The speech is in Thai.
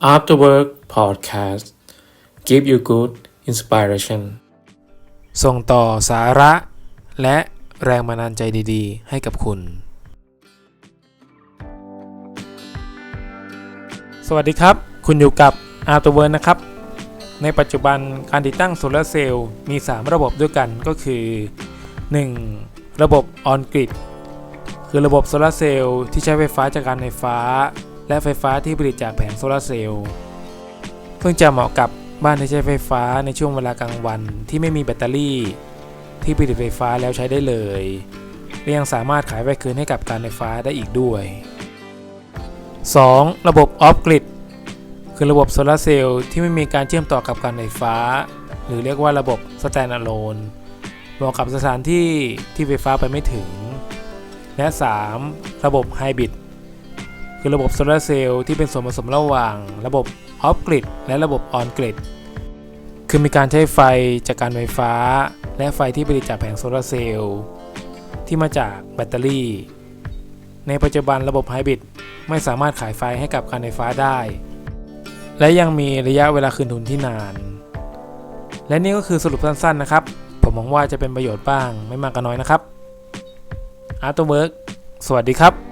After Work Podcast Give you good inspiration ส่งต่อสาระ และแรงบันดาลใจดีๆ ให้กับคุณ สวัสดีครับ คุณอยู่กับ After Work นะครับ ในปัจจุบันการติดตั้งโซลาร์เซลล์มี 3 ระบบด้วยกันก็คือ 1. ระบบ On Grid คือระบบโซลาร์เซลล์ที่ใช้ไฟฟ้าจากการไฟฟ้า และไฟฟ้าที่ผลิตจากแผงโซลาร์เซลล์ซึ่งจะเหมาะกับบ้านที่ใช้ไฟฟ้าในช่วงเวลากลางวันที่ไม่มีแบตเตอรี่ ที่ผลิตไฟฟ้าแล้วใช้ได้เลยและยังสามารถขายไว้คืนให้กับการไฟฟ้าได้อีกด้วย 2. ระบบออฟกริดคือระบบโซลาร์เซลล์ที่ไม่มีการเชื่อมต่อกับการไฟฟ้า หรือเรียกว่าระบบ Standalone เหมาะกับสถานที่ที่ไฟฟ้าไปไม่ถึง และ 3. ระบบไฮบริด คือระบบโซลาร์เซลล์ที่เป็นส่วนผสมระหว่าง ระบบออฟกริดและระบบออนกริดคือมีการใช้ไฟจากการไฟฟ้า และไฟที่ผลิตจากแผงโซลาร์เซลล์ที่มาจากแบตเตอรี่ ในปัจจุบันระบบไฮบริดไม่สามารถขายไฟให้กับการไฟฟ้าได้ และยังมีระยะเวลาคืนทุนที่นาน และนี่ก็คือสรุปสั้นๆนะครับ ผมหวังว่าจะเป็นประโยชน์บ้างไม่มากก็น้อยนะครับ Artwork สวัสดีครับ